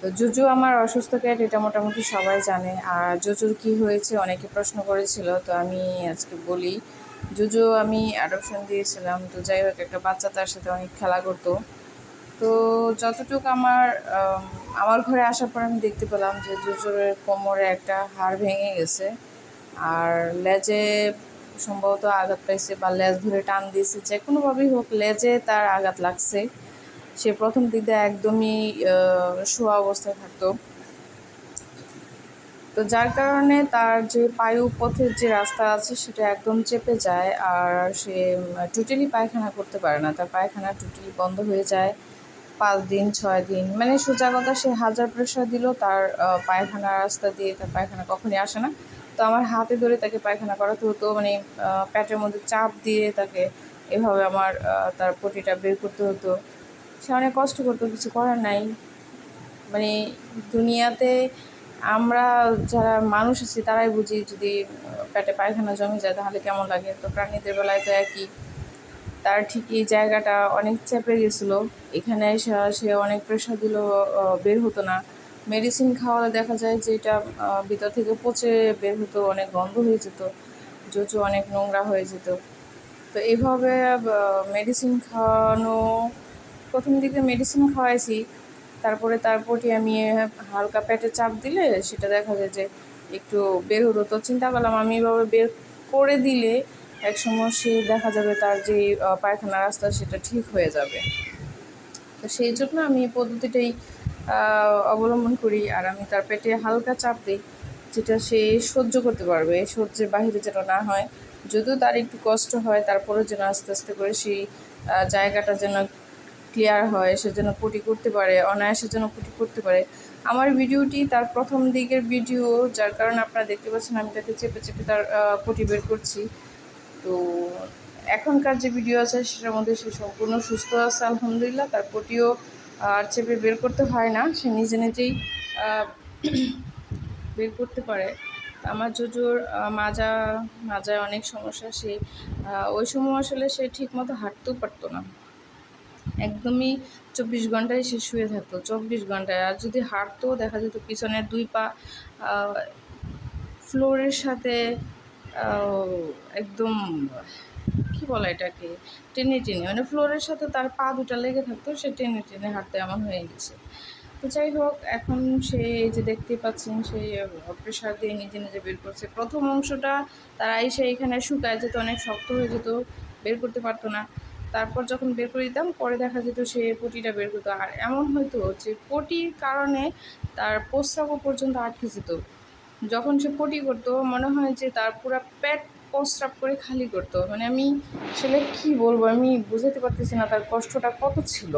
তো জুজু আমার অসুস্থ ক্যাট, এটা মোটামুটি সবাই জানে। আর জুজুর কি হয়েছে, অনেকে প্রশ্ন করেছিল, তো আমি আজকে বলি। জুজু, আমি অ্যাডপশন দিয়েছিলাম, তো যাই হোক, একটা বাচ্চা তার সাথে অনেক খেলা করতো। তো যতটুকু আমার আমার ঘরে আসার পর আমি দেখতে পেলাম যে জুজুর কোমরে একটা হাড় ভেঙে গেছে। আর লেজে সম্ভবত আঘাত পাইছে বা লেজ ধরে টান দিয়েছে, যে কোনোভাবেই হোক, লেজে তার আঘাত লাগছে। সে প্রথম দিকে একদমই শোয়া অবস্থায় থাকতো। তো যার কারণে তার যে পায়ু পথের যে রাস্তা আছে সেটা একদম চেপে যায় আর সে টোটালি পায়খানা করতে পারে না। তার পায়খানা টোটালি বন্ধ হয়ে যায় পাঁচ দিন, ছয় দিন। মানে সোজা কথা, সে হাজার প্রেশার দিল, তার পায়খানা রাস্তা দিয়ে তার পায়খানা কখনই আসে না। তো আমার হাতে ধরে তাকে পায়খানা করাতে হতো মানে পেটের মধ্যে চাপ দিয়ে তাকে এভাবে আমার তার পটিটা বের করতে হতো। সে অনেক কষ্ট করতো কিছু করার নাই। মানে দুনিয়াতে আমরা যারা মানুষ আছি তারাই বুঝি যদি পেটে পায়খানা জমে যায় তাহলে কেমন লাগে। তো প্রাণীদের বেলায় তো একই। তার ঠিকই জায়গাটা অনেক চেপে গেছিল। এখানে এসে সে অনেক প্রেশার আহ, বের হতো না। মেডিসিন খাওয়ালে দেখা যায় যে এটা ভিতর থেকে পচে বের হতো অনেক গন্ধ হয়ে যেত জোচো অনেক নোংরা হয়ে যেত। তো এইভাবে মেডিসিন খাওয়ানো প্রথম দিকে মেডিসিন খাওয়াইছি, তারপরে তার পটি আমি হালকা পেটে চাপ দিলে সেটা দেখা যায় যে একটু বের হলো। তো চিন্তা করলাম আমি এভাবে বের করে দিলে এক সময় সে দেখা যাবে তার যে পায়খানা রাস্তা সেটা ঠিক হয়ে যাবে। তো সেই জন্য আমি এই পদ্ধতিটাই অবলম্বন করি আর আমি তার পেটে হালকা চাপ দিই, যেটা সে সহ্য করতে পারবে। সহ্যের বাইরে যেন না হয়, যদিও তার একটু কষ্ট হয়, তারপরেও যেন আস্তে আস্তে করে সেই জায়গাটা যেন ক্লিয়ার হয়, সে যেন পুটি করতে পারে, অনায়াসে যেন পুটি করতে পারে। আমার ভিডিওটি তার প্রথম দিকের ভিডিও, যার কারণে আপনারা দেখতে পাচ্ছেন আমি তাকে চেপে চেপে তার পুটি বের করছি। তো এখনকার যে ভিডিও আছে, সেটার মধ্যে সে সম্পূর্ণ সুস্থ আছে, আলহামদুলিল্লাহ। তার পটিও আর চেপে বের করতে হয় না, সে নিজে নিজেই বের করতে পারে। আমার জুজুর মাজা, মাজায় অনেক সমস্যা, সে ওই সময় আসলে সে ঠিকমতো হাঁটতেও পারতো না। একদমই চব্বিশ ঘন্টায় সে শুয়ে থাকতো, চব্বিশ ঘন্টায়। আর যদি হাঁটতো দেখা যেত, পিছনের দুই পা ফ্লোরের সাথে একদম, কি বলে এটাকে, টেনে টেনে মানে ফ্লোরের সাথে তার পা দুটো লেগে থাকতো, সে টেনে টেনে হাঁটতে এমন হয়ে গেছে। তো যাই হোক, এখন সে যে দেখতেই পাচ্ছেন সেই প্রেশার দিয়ে নিজে নিজে বের করছে। প্রথম অংশটা তারা আইসে এখানে শুকায় যেত, অনেক শক্ত হয়ে যেত, বের করতে পারতো না। তারপর যখন বের করে দিতাম, পরে দেখা যেত সে পটিটা বের করতো। আর এমন হয়তো যে পটির কারণে তার প্রস্রাবও পর্যন্ত আটকে যেত। যখন সে পটি করতো, মনে হয় যে তার পুরো পেট প্রস্রাব করে খালি করতো। মানে আমি আসলে কি বলব? আমি বুঝাতে পারতেছি না তার কষ্টটা কত ছিল।